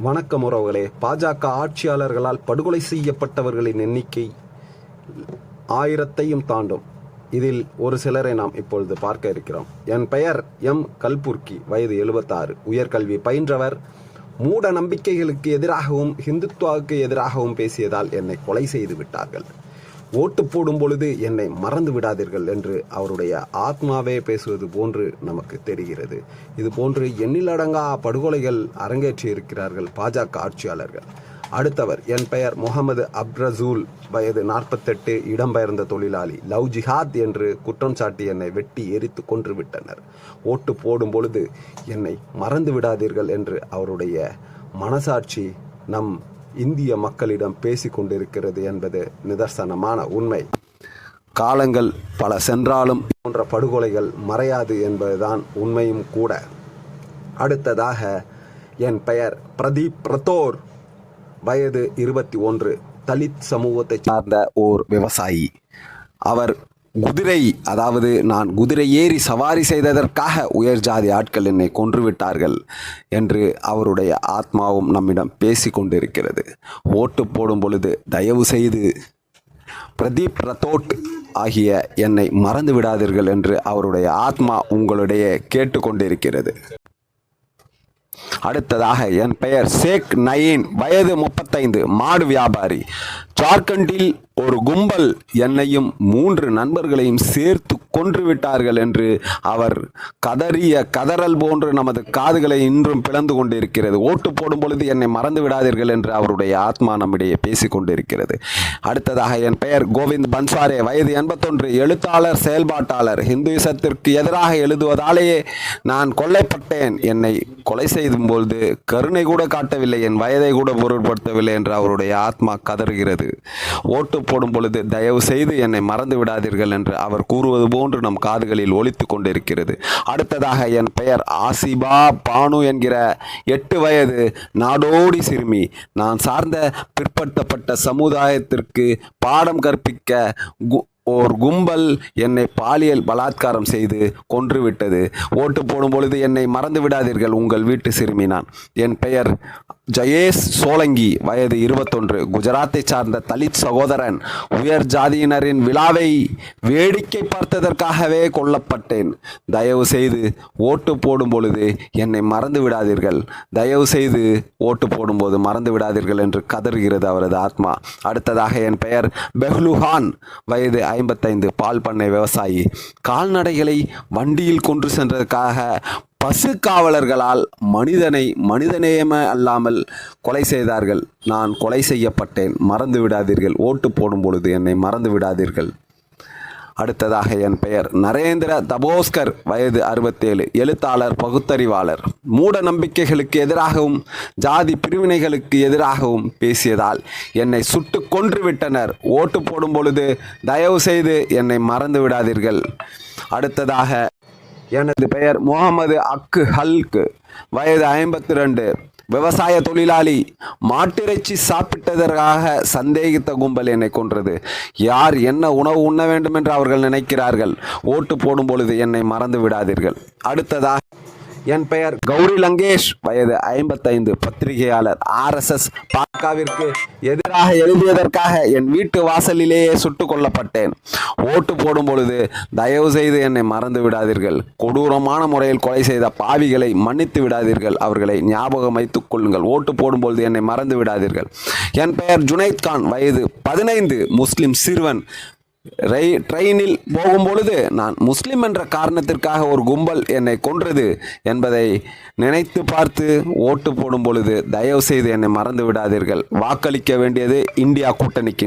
வணக்கம் உறவுகளே. பாஜக ஆட்சியாளர்களால் படுகொலை செய்யப்பட்டவர்களின் எண்ணிக்கை ஆயிரத்தையும் தாண்டும். இதில் ஒரு சிலரை நாம் இப்பொழுது பார்க்க இருக்கிறோம். என் பெயர் எம். கல்புர்கி. வயது எழுபத்தாறு. உயர்கல்வி பயின்றவர். மூட நம்பிக்கைகளுக்கு எதிராகவும் ஹிந்துத்வாவுக்கு எதிராகவும் பேசியதால் என்னை கொலை செய்து விட்டார்கள். ஓட்டு போடும் பொழுது என்னை மறந்து விடாதீர்கள் என்று அவருடைய ஆத்மாவே பேசுவது போன்று நமக்கு தெரிகிறது. இது போன்று எண்ணிலடங்கா படுகொலைகள் அரங்கேற்றி இருக்கிறார்கள் பாஜக ஆட்சியாளர்கள். அடுத்தவர் என் பெயர் முகமது அப்ரசூல். வயது நாற்பத்தெட்டு இடம்பெயர்ந்த தொழிலாளி. லவ் ஜிஹாத் என்று குற்றம் சாட்டி என்னை வெட்டி எரித்து கொன்று விட்டனர். ஓட்டு போடும் பொழுது என்னை மறந்து விடாதீர்கள் என்று அவருடைய மனசாட்சி நம் இந்திய மக்களிடம் பேசிக்கொண்டிருக்கிறது என்பது நிதர்சனமான உண்மை. காலங்கள் பல சென்றாலும் போன்ற படுகொலைகள் மறையாது என்பதுதான் உண்மையும் கூட. அடுத்ததாக என் பெயர் பிரதீப் பிரதோர். வயது இருபத்தி ஒன்று. தலித் சமூகத்தைச் சார்ந்த ஓர் விவசாயி. அவர் குதிரை அதாவது நான் குதிரை ஏறி சவாரி செய்ததற்காக உயர் ஜாதி ஆட்கள் என்னை கொன்றுவிட்டார்கள் என்று அவருடைய ஆத்மாவும் நம்மிடம் பேசி கொண்டிருக்கிறது ஓட்டு போடும் பொழுது தயவு செய்து பிரதீப் ரத்தோட் ஆகிய என்னை மறந்து விடாதீர்கள் என்று அவருடைய ஆத்மா உங்களுடைய கேட்டுக்கொண்டிருக்கிறது. அடுத்ததாக என் பெயர் ஷேக் நயீன் வயது முப்பத்தைந்து மாடு வியாபாரி. ஜார்க்கண்டில் ஒரு கும்பல் என்னையும் மூன்று நண்பர்களையும் சேர்த்து கொன்று விட்டார்கள் என்று அவர் கதறிய கதறல் போன்று நமது காதுகளை இன்றும் பிளந்து கொண்டிருக்கிறது. ஓட்டு போடும் பொழுது என்னை மறந்து விடாதீர்கள் என்று அவருடைய ஆத்மா நம்மிடையே பேசிக் கொண்டிருக்கிறது. அடுத்ததாக என் பெயர் கோவிந்த் பன்சாரே. வயது எண்பத்தொன்று. எழுத்தாளர் செயல்பாட்டாளர். இந்துசத்திற்கு எதிராக எழுதுவதாலேயே நான் கொல்லைப்பட்டேன். என்னை கொலை செய்யும் பொழுது கருணை கூட காட்டவில்லை என் வயதை கூட பொருட்படுத்தவில்லை என்று அவருடைய ஆத்மா கதறுகிறது. ஓட்டு போடும் பொழுது தயவு செய்து என்னை மறந்து விடாதீர்கள் என்று அவர் கூறுவது போன்று நம் காதுகளில் ஒழித்து கொண்டிருக்கிறது. அடுத்ததாக என் பெயர் ஆசிபா பானு என்கிற எட்டு வயது நாடோடி சிறுமி. நான் சார்ந்த பிற்படுத்தப்பட்ட சமுதாயத்திற்கு பாடம் கற்பிக்க கு- ஓர் கும்பல் என்னை பாலியல் பலாத்காரம் செய்து கொன்றுவிட்டது. ஓட்டு போடும் பொழுது என்னை மறந்து விடாதீர்கள் உங்கள் வீட்டு சிறுமி நான் என் பெயர் ஜயேஷ் சோலங்கி வயது இருபத்தொன்று. குஜராத்தை சார்ந்த தலித் சகோதரன் உயர் ஜாதியினரின் விழாவை வேடிக்கை பார்த்ததற்காகவே கொல்லப்பட்டேன். தயவு செய்து ஓட்டு போடும் பொழுது என்னை மறந்து விடாதீர்கள். தயவு செய்து ஓட்டு போடும்போது மறந்து விடாதீர்கள் என்று கதறுகிறது அவரது ஆத்மா. அடுத்ததாக என் பெயர் பெஹ்லுஹான் வயது ஐம்பத்தைந்து பால் பண்ணை விவசாயி கால்நடைகளை வண்டியில் கொன்று சென்றதற்காக பசு காவலர்களால் மனிதனை மனிதநேயம அல்லாமல் கொலை செய்தார்கள். நான் கொலை செய்யப்பட்டேன். மறந்து விடாதீர்கள். ஓட்டு போடும் பொழுது என்னை மறந்து விடாதீர்கள். அடுத்ததாக என் பெயர் நரேந்திர தபோஸ்கர் வயது அறுபத்தேழு. எழுத்தாளர் பகுத்தறிவாளர். மூட நம்பிக்கைகளுக்கு எதிராகவும் ஜாதி பிரிவினைகளுக்கு எதிராகவும் பேசியதால் என்னை சுட்டு கொன்று விட்டனர் ஓட்டு போடும் பொழுது தயவு செய்து என்னை மறந்து விடாதீர்கள். அடுத்ததாக எனது பெயர் முகமது அக்கு ஹல்கு வயது ஐம்பத்தி ரெண்டு. விவசாய தொழிலாளி மாட்டிறைச்சி சாப்பிட்டதற்காக சந்தேகித்த கும்பல் என்னை கொன்றது. யார் என்ன உணவு உண்ண வேண்டும் என்று அவர்கள் நினைக்கிறார்கள். ஓட்டு போடும் பொழுது என்னை மறந்து விடாதீர்கள். அடுத்ததாக என் பெயர் கௌரி லங்கேஷ். வயது ஐம்பத்தைந்து. பத்திரிகையாளர் ஆர்எஸ்எஸ் பாக்காவிற்கு எதிராக எழுதியதற்காக என் வீட்டு வாசலிலேயே சுட்டு கொல்லப்பட்டேன். ஓட்டு போடும் பொழுது தயவு செய்து என்னை மறந்து விடாதீர்கள். கொடூரமான முறையில் கொலை செய்த பாவிகளை மன்னித்து விடாதீர்கள். அவர்களை ஞாபகம் வைத்துக் கொள்ளுங்கள். ஓட்டு போடும் பொழுது என்னை மறந்து விடாதீர்கள். என் பெயர் ஜுனைத் கான். வயது பதினைந்து. முஸ்லிம் சிறுவன். ரை ட்ரெயினில் போகும் பொழுது நான் முஸ்லிம் என்ற காரணத்திற்காக ஒரு கும்பல் என்னை கொன்றது என்பதை நினைத்து பார்த்து ஓட்டு போடும் பொழுது தயவு செய்து என்னை மறந்து விடாதீர்கள். வாக்களிக்க வேண்டியது இந்தியா கூட்டணிக்கு